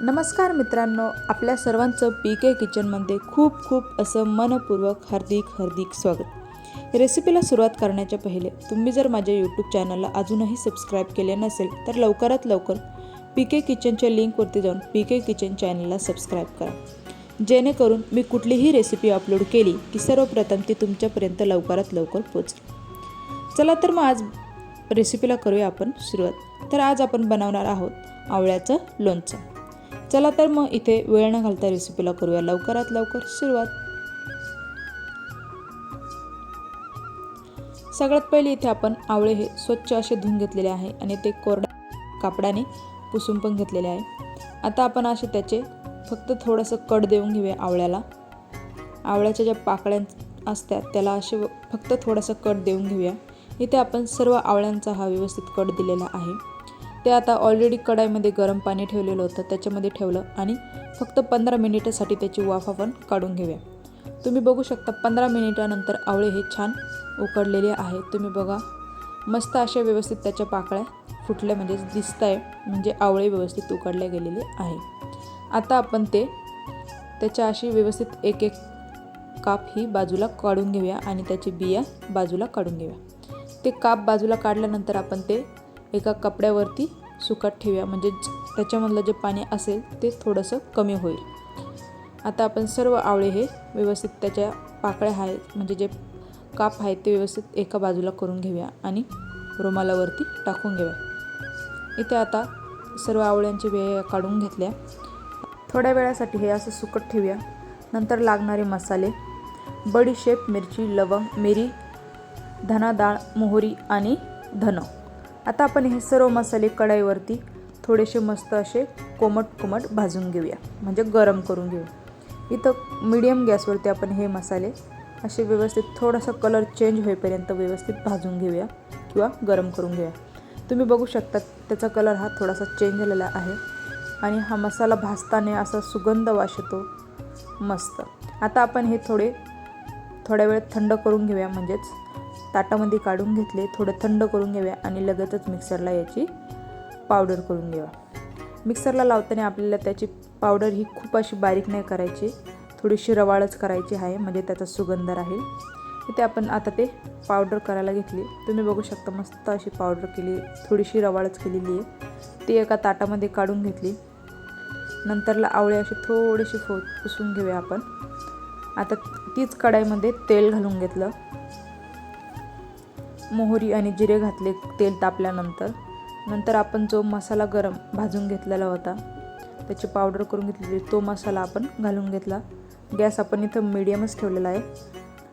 नमस्कार मित्रांनो आपल्या सर्वांचं पी के किचनमध्ये खूप खूप असं मनपूर्वक हार्दिक हार्दिक स्वागत. रेसिपीला सुरुवात करण्याच्या पहिले तुम्ही जर माझ्या यूट्यूब चॅनलला अजूनही सबस्क्राईब केले नसेल तर लवकरात लवकर पी के किचनच्या लिंकवरती जाऊन पी के किचन चॅनलला सबस्क्राईब करा. जेणेकरून मी कुठलीही रेसिपी अपलोड केली की सर्वप्रथम ती तुमच्यापर्यंत लवकरात लवकर पोचेल चला तर मग आज रेसिपीला करूया आपण सुरुवात. तर आज आपण बनवणार आहोत आवळ्याचं लोणचं. चला तर मग इथे वेळ न घालता रेसिपीला करूया. लवकरात लवकर सुरुवात. सगळ्यात पहिले इथे आपण आवळे हे स्वच्छ असे धुवून घेतलेले आहे आणि ते कोरड्या कापडाने पुसून पण घेतलेले आहे. आता आपण असे त्याचे फक्त थोडंसं कट देऊन घेऊया आवळ्याला. आवळ्याच्या ज्या पाकळ्या असतात त्याला असे व- फक्त थोडासा कट देऊन घेऊया. इथे आपण सर्व आवळ्यांचा हा व्यवस्थित कट दिलेला आहे. ते आता ऑलरेडी कढाईमध्ये गरम पाणी ठेवलेलं होतं त्याच्यामध्ये ठेवलं आणि फक्त पंधरा मिनिटासाठी त्याची वाफ आपण काढून घेऊया. तुम्ही बघू शकता पंधरा मिनिटानंतर आवळे हे छान उकडलेले आहे. तुम्ही बघा मस्त अशा व्यवस्थित त्याच्या पाकळ्या फुटल्या म्हणजेच दिसत आहे म्हणजे आवळे व्यवस्थित उकडले गेलेले आहे. आता आपण ते त्याच्या अशी व्यवस्थित एक एक काप ही बाजूला काढून घेऊया आणि त्याची बिया बाजूला काढून घेऊया. ते काप बाजूला काढल्यानंतर आपण ते एका कपड्यावरती सुकात ठेवूया. म्हणजे त्याच्यामधलं जे पाणी असेल ते थोडंसं कमी होईल. आता आपण सर्व आवळे हे व्यवस्थित त्याच्या पाकळ्या आहेत म्हणजे जे काप आहेत ते व्यवस्थित एका बाजूला करून घेऊया आणि रुमालावरती टाकून घेऊया. इथे आता सर्व आवळ्यांची वेळ काढून घेतल्या. थोड्या वेळासाठी हे असं सुकट ठेवूया. नंतर लागणारे मसाले बडीशेप मिरची लवंग मिरी धना डाळ मोहरी आणि धनं. आता आपण हे सर्व मसाले कढाईवरती थोडेसे मस्त असे कोमट कोमट भाजून घेऊया. म्हणजे गरम करून घेऊ. इथं मीडियम गॅसवरती आपण हे मसाले असे व्यवस्थित थोडासा कलर चेंज होईपर्यंत व्यवस्थित भाजून घेऊया किंवा गरम करून घेऊया. तुम्ही बघू शकता त्याचा कलर हा थोडासा चेंज झालेला आहे आणि हा मसाला भाजताना असा सुगंध वास येतो. मस्त. आता आपण हे थोडे थोड्या वेळ थंड करून घेऊया म्हणजेच ताटामध्ये काढून घेतले थोडं थंड करून घेऊया आणि लगेचच मिक्सरला याची पावडर करून घेऊया. मिक्सरला लावताना आपल्याला त्याची पावडर ही खूप अशी बारीक नाही करायची थोडीशी रवाळच करायची आहे म्हणजे त्याचा सुगंध राहील. इथे आपण आता ते पावडर करायला घेतली. तुम्ही बघू शकता मस्त अशी पावडर केली थोडीशी रवाळच केलेली आहे. ती एका ताटामध्ये काढून घेतली. नंतरला आवळे असे थोडेसे फो पुसून घेऊया आपण. आता तीच कढाईमध्ये तेल घालून घेतलं. मोहरी आणि जिरे घातले तेल तापल्यानंतर. नंतर आपण जो मसाला गरम भाजून घेतलेला होता त्याची पावडर करून घेतलेली तो मसाला आपण घालून घेतला. गॅस आपण इथं मिडियमच ठेवलेला आहे.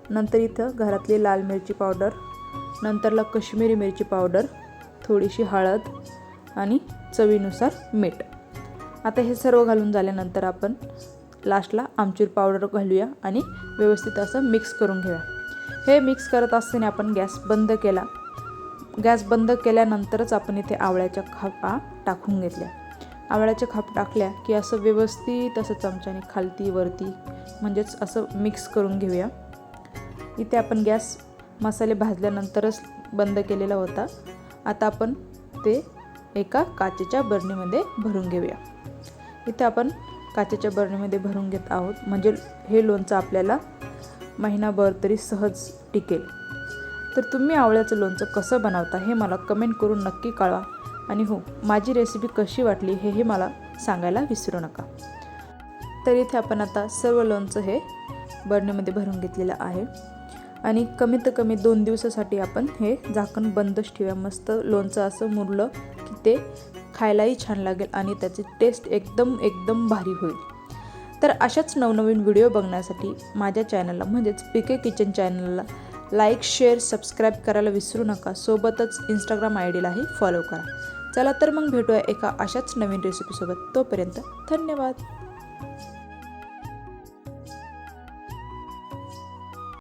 नंतर इथं घरातली लाल मिरची पावडर नंतरला कश्मीरी मिरची पावडर थोडीशी हळद आणि चवीनुसार मीठ. आता हे सर्व घालून झाल्यानंतर आपण लास्टला आमचूर पावडर घालूया आणि व्यवस्थित असं मिक्स करून घेऊया. हे मिक्स करत असताना आपण गॅस बंद केला. गॅस बंद केल्यानंतरच आपण इथे आवळ्याच्या खापा टाकून घेतल्या. आवळ्याच्या खाप टाकल्या की असं व्यवस्थित असं चमच्याने खालती वरती म्हणजेच असं मिक्स करून घेऊया. इथे आपण गॅस मसाले भाजल्यानंतरच बंद केलेला होता. आता आपण ते एका काचेच्या बरणीमध्ये भरून घेऊया. इथे आपण काचेच्या बरणीमध्ये भरून घेत आहोत. म्हणजे हे लोणचं आपल्याला महिनाभर तरी सहज टिकेल. तर तुम्ही आवळ्याचं लोणचं कसं बनवता हे मला कमेंट करून नक्की कळवा. आणि हो माझी रेसिपी कशी वाटली हे हे मला सांगायला विसरू नका. तर इथे आपण आता सर्व लोणचं हे बरणीमध्ये भरून घेतलेलं आहे. आणि कमीत कमी दोन दिवसासाठी आपण हे झाकण बंदच ठेवूया मस्त लोणचं असं मुरलं की ते खायलाही छान लागेल आणि त्याची टेस्ट एकदम एकदम भारी होईल. तर अशाच नवनवीन व्हिडिओ बघण्यासाठी माझ्या चॅनलला म्हणजेच पी के किचन चॅनलला लाईक शेअर सबस्क्राईब करायला विसरू नका. सोबतच इंस्टाग्राम आय डीलाही फॉलो करा. चला तर मग भेटूया एका अशाच नवीन रेसिपीसोबत तोपर्यंत धन्यवाद.